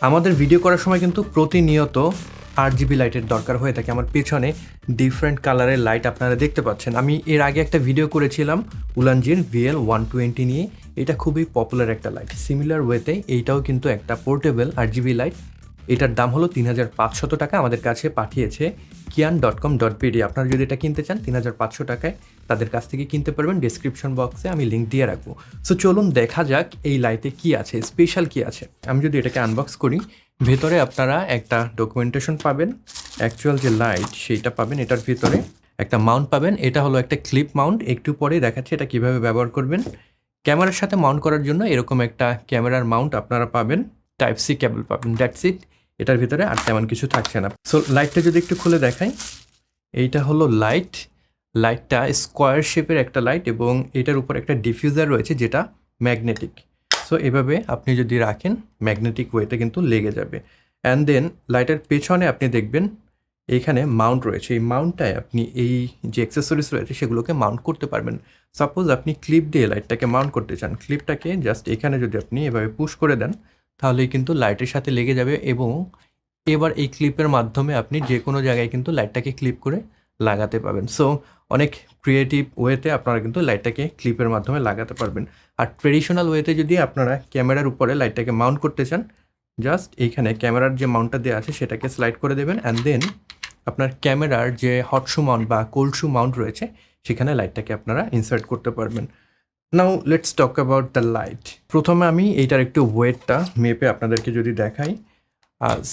আমাদের ভিডিও করার সময় কিন্তু প্রতিনিয়ত আর জিবি লাইটের দরকার হয়ে থাকে। আমার পেছনে ডিফারেন্ট কালারের লাইট আপনারা দেখতে পাচ্ছেন। আমি এর আগে একটা ভিডিও করেছিলাম উলানজির ভিএল ওয়ান টোয়েন্টি নিয়ে। এটা খুবই পপুলার একটা লাইট সিমিলার ওয়েতে এইটাও কিন্তু একটা পোর্টেবল আর জিবি লাইট এটার দাম হলো তিন হাজার পাঁচশত টাকা আমাদের কাছে পাঠিয়েছে Kiyan dot com dot BD আপনারা যদি এটা কিনতে চান, তিন হাজার পাঁচশো টাকায় তাদের কাছ থেকে কিনতে পারবেন। ডিসক্রিপশন বক্সে আমি লিঙ্ক দিয়ে রাখব। সো চলুন দেখা যাক এই লাইটে কি আছে স্পেশাল কি আছে। আমি যদি এটাকে আনবক্স করি, ভেতরে আপনারা একটা ডকুমেন্টেশন পাবেন অ্যাকচুয়াল যে লাইট সেইটা পাবেন এটার ভিতরে। একটা মাউন্ট পাবেন, এটা হলো একটা ক্লিপ মাউন্ট একটু পরে দেখাচ্ছি এটা কীভাবে ব্যবহার করবেন। ক্যামেরার সাথে মাউন্ট করার জন্য এরকম একটা ক্যামেরার মাউন্ট আপনারা পাবেন। টাইপ সি কেবল পাবেন দ্যাটস ইট এটার ভিতরে আর তেমন কিছু থাকছে না। সো লাইটটা যদি একটু খুলে দেখাই, এইটা হলো লাইট লাইটটা স্কোয়ার শেপের একটা লাইট এবং এটার উপর একটা ডিফিউজার রয়েছে যেটা ম্যাগনেটিক সো এভাবে আপনি যদি রাখেন ম্যাগনেটিক ওয়েতে কিন্তু লেগে যাবে। অ্যান্ড দেন লাইটের পেছনে আপনি দেখবেন এইখানে মাউন্ট রয়েছে। এই মাউন্টটায় আপনি এই যে অ্যাক্সেসরিজ রয়েছে, সেগুলোকে মাউন্ট করতে পারবেন। সাপোজ আপনি ক্লিপ দিয়ে লাইটটাকে মাউন্ট করতে চান। ক্লিপটাকে জাস্ট এখানে যদি আপনি এভাবে পুশ করে দেন তাহলেই কিন্তু লাইটের সাথে লেগে যাবে এবং এবার এই ক্লিপের মাধ্যমে আপনি যে কোনো জায়গায় কিন্তু লাইটটাকে ক্লিপ করে লাগাতে পারবেন। সো অনেক ক্রিয়েটিভ ওয়েতে আপনারা কিন্তু লাইটটাকে ক্লিপের মাধ্যমে লাগাতে পারবেন। আর ট্রেডিশনাল ওয়েতে যদি আপনারা ক্যামেরার উপরে লাইটটাকে মাউন্ট করতে চান জাস্ট এইখানে ক্যামেরার যে মাউন্টটা দেওয়া আছে সেটাকে স্লাইড করে দেবেন অ্যান্ড দেন আপনার ক্যামেরার যে হট শু মাউন্ট বা কোল্ড শু মাউন্ট রয়েছে, সেখানে লাইটটাকে আপনারা ইনসার্ট করতে পারবেন। Now let's talk about the light প্রথমে আমি এইটার একটু ওয়েটটা মেপে আপনাদেরকে যদি দেখাই।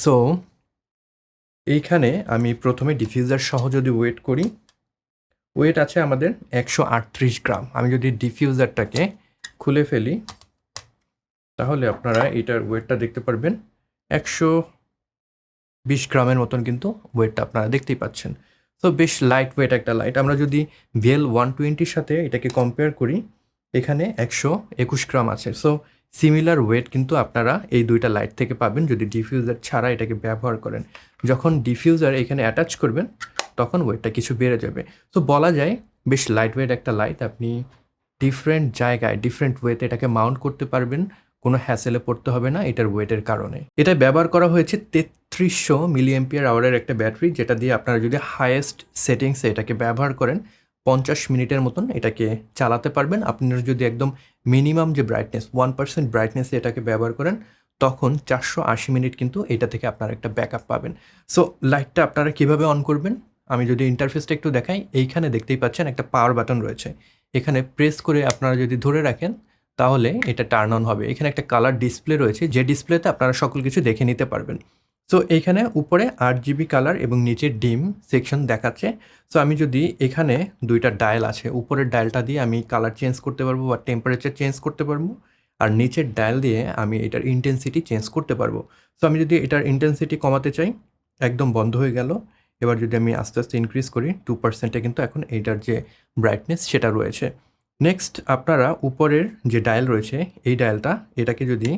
সো এইখানে আমি প্রথমে ডিফিউজার সহ যদি ওয়েট করি ওয়েট আছে আমাদের একশো আটত্রিশ গ্রাম। আমি যদি ডিফিউজারটাকে খুলে ফেলি, তাহলে আপনারা এটার ওয়েটটা দেখতে পারবেন। একশো বিশ গ্রামের মতন কিন্তু ওয়েটটা আপনারা দেখতেই পাচ্ছেন। তো বেশ লাইট ওয়েট একটা লাইট আমরা যদি ভিএল ওয়ান টোয়েন্টির সাথে এটাকে কম্পেয়ার করি এখানে একশো একুশ গ্রাম আছে। সো সিমিলার ওয়েট কিন্তু আপনারা এই দুইটা লাইট থেকে পাবেন যদি ডিফিউজার ছাড়া এটাকে ব্যবহার করেন। যখন ডিফিউজার এখানে অ্যাটাচ করবেন, তখন ওয়েটটা কিছু বেড়ে যাবে। তো বলা যায় বেশ লাইট ওয়েট একটা লাইট আপনি ডিফারেন্ট জায়গায় ডিফারেন্ট ওয়েতে এটাকে মাউন্ট করতে পারবেন, কোনো হ্যাসেলে পড়তে হবে না এটার ওয়েটের কারণে। এটা ব্যবহার করা হয়েছে তেত্রিশশো মিলিএমপিয়ার আওয়ারের একটা ব্যাটারি যেটা দিয়ে আপনারা যদি হায়েস্ট সেটিংসে এটাকে ব্যবহার করেন পঞ্চাশ মিনিটের মতন এটাকে চালাতে পারবেন। আপনারা যদি একদম মিনিমাম যে ব্রাইটনেস ওয়ান পার্সেন্ট ব্রাইটনেসে এটাকে ব্যবহার করেন, তখন চারশো আশি মিনিট কিন্তু এটা থেকে আপনারা একটা ব্যাকআপ পাবেন। সো লাইটটা আপনারা কীভাবে অন করবেন? আমি যদি ইন্টারফেসটা একটু দেখাই, এইখানে দেখতেই পাচ্ছেন একটা পাওয়ার বাটন রয়েছে। এখানে প্রেস করে আপনারা যদি ধরে রাখেন, তাহলে এটা টার্ন অন হবে। এখানে একটা কালার ডিসপ্লে রয়েছে, যে ডিসপ্লেতে আপনারা সকল কিছু দেখে নিতে পারবেন। সো এইখানে উপরে আট জিবি কালার এবং নিচে ডিম সেকশন দেখাচ্ছে। সো আমি যদি এখানে দুইটা ডায়াল আছে, উপরের ডায়ালটা দিয়ে আমি কালার চেঞ্জ করতে পারব বা টেম্পারেচার চেঞ্জ করতে পারব, আর নিচের ডায়াল দিয়ে আমি এটার ইন্টেন্সিটি চেঞ্জ করতে পারব। সো আমি যদি এটার ইন্টেন্সিটি কমাতে চাই, একদম বন্ধ হয়ে গেল। এবার যদি আমি আস্তে আস্তে ইনক্রিজ করি টু পার্সেন্টে কিন্তু এখন এইটার যে ব্রাইটনেস সেটা রয়েছে। নেক্সট আপনারা উপরের যে ডায়াল রয়েছে, এই ডায়ালটা এটাকে যদি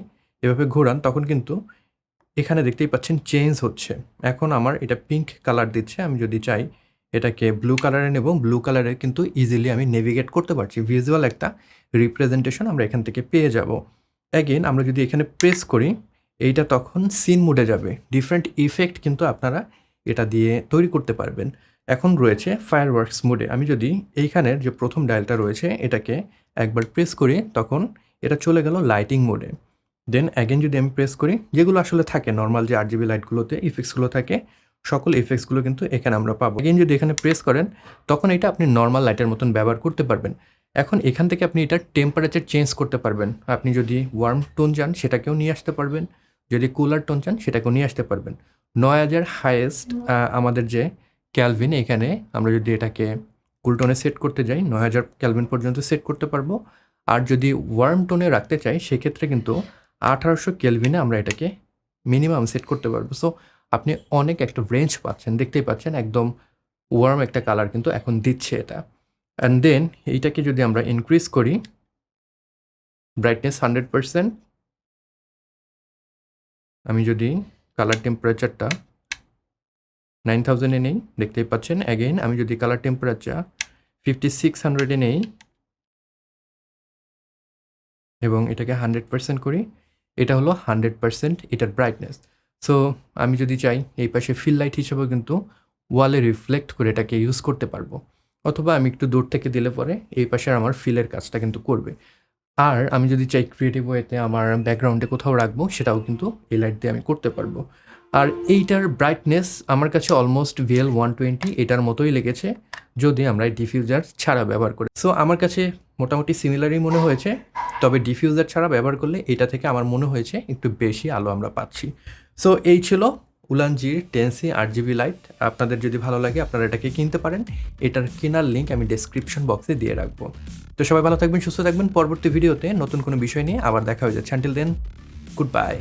এভাবে ঘোরান, তখন কিন্তু এখানে দেখতেই পাচ্ছেন চেঞ্জ হচ্ছে। এখন আমার এটা পিঙ্ক কালার দিচ্ছে, আমি যদি চাই এটাকে ব্লু কালারে নেব ব্লু কালারে কিন্তু ইজিলি আমি নেভিগেট করতে পারছি। ভিজুয়াল একটা রিপ্রেজেন্টেশন আমরা এখান থেকে পেয়ে যাব। অ্যাগেন আমরা যদি এখানে প্রেস করি, এইটা তখন সিন মুডে যাবে। ডিফারেন্ট ইফেক্ট কিন্তু আপনারা এটা দিয়ে তৈরি করতে পারবেন। এখন রয়েছে ফায়ার ওয়ার্কস মোডে আমি যদি এইখানের যে প্রথম ডায়ালটা রয়েছে, এটাকে একবার প্রেস করি, তখন এটা চলে গেল লাইটিং মোডে দেন অ্যাগেন যদি আমি প্রেস করি, যেগুলো আসলে থাকে নর্মাল যে আর জিবি লাইটগুলোতে ইফেক্টসগুলো থাকে, সকল ইফেক্টসগুলো কিন্তু এখানে আমরা পাবো। অ্যাগেন যদি এখানে প্রেস করেন, তখন এটা আপনি নর্মাল লাইটের মতন ব্যবহার করতে পারবেন। এখন এখান থেকে আপনি এটার টেম্পারেচার চেঞ্জ করতে পারবেন। আপনি যদি ওয়ার্ম টোন চান, সেটাকেও নিয়ে আসতে পারবেন। যদি কুলার টোন চান, সেটাকেও নিয়ে আসতে পারবেন। নয় হাজার হায়েস্ট আমাদের যে ক্যালভিন এখানে আমরা যদি এটাকে কুলটনে সেট করতে যাই, নয় হাজার ক্যালভিন পর্যন্ত সেট করতে পারব। আর যদি ওয়ার্ম টোনে রাখতে চাই, সেক্ষেত্রে কিন্তু আঠারোশো কেলভিনে আমরা এটাকে মিনিমাম সেট করতে পারব। সো আপনি অনেক একটা রেঞ্জ পাচ্ছেন, দেখতেই পাচ্ছেন, একদম ওয়ার্ম একটা কালার কিন্তু এখন দিচ্ছে এটা। অ্যান্ড দেন এইটাকে যদি আমরা ইনক্রিজ করি ব্রাইটনেস হান্ড্রেড পারসেন্ট আমি যদি কালার টেম্পারেচারটা নাইন থাউজেন্ডে নেই দেখতেই পাচ্ছেন অ্যাগেইন আমি যদি কালার টেম্পারেচার ফিফটি সিক্স হান্ড্রেডে নেই এবং এটাকে হান্ড্রেড পার্সেন্ট করি এটা হলো হান্ড্রেড পার্সেন্ট এটার ব্রাইটনেস সো আমি যদি চাই এই পাশে ফিল লাইট হিসেবেও কিন্তু ওয়ালে রিফ্লেক্ট করে এটাকে ইউজ করতে পারব। অথবা আমি একটু দূর থেকে দিলে পরে এই পাশে আমার ফিলের কাজটা কিন্তু করবে। আর আমি যদি চাই ক্রিয়েটিভ ওয়েতে আমার ব্যাকগ্রাউন্ডে কোথাও রাখব, সেটাও কিন্তু এই লাইট দিয়ে আমি করতে পারব। আর এইটার ব্রাইটনেস আমার কাছে অলমোস্ট ভিএল ওয়ান টোয়েন্টি এটার মতোই লেগেছে, যদি আমরা ডিফিউজার ছাড়া ব্যবহার করি। সো আমার কাছে মোটামুটি সিমিলারই মনে হয়েছে, তবে ডিফিউজার ছাড়া ব্যবহার করলে এটা থেকে আমার মনে হয়েছে একটু বেশি আলো আমরা পাচ্ছি। সো এই ছিল উলানজির টেন্সি আট জিবি লাইট আপনাদের যদি ভালো লাগে, আপনারা এটাকে কিনতে পারেন। এটার কেনার লিঙ্ক আমি ডেসক্রিপশন বক্সে দিয়ে রাখব। তো সবাই ভালো থাকবেন, সুস্থ থাকবেন। পরবর্তী ভিডিওতে নতুন কোনো বিষয় নিয়ে আবার দেখা হয়ে যাচ্ছে। আনটিল দেন গুড বাই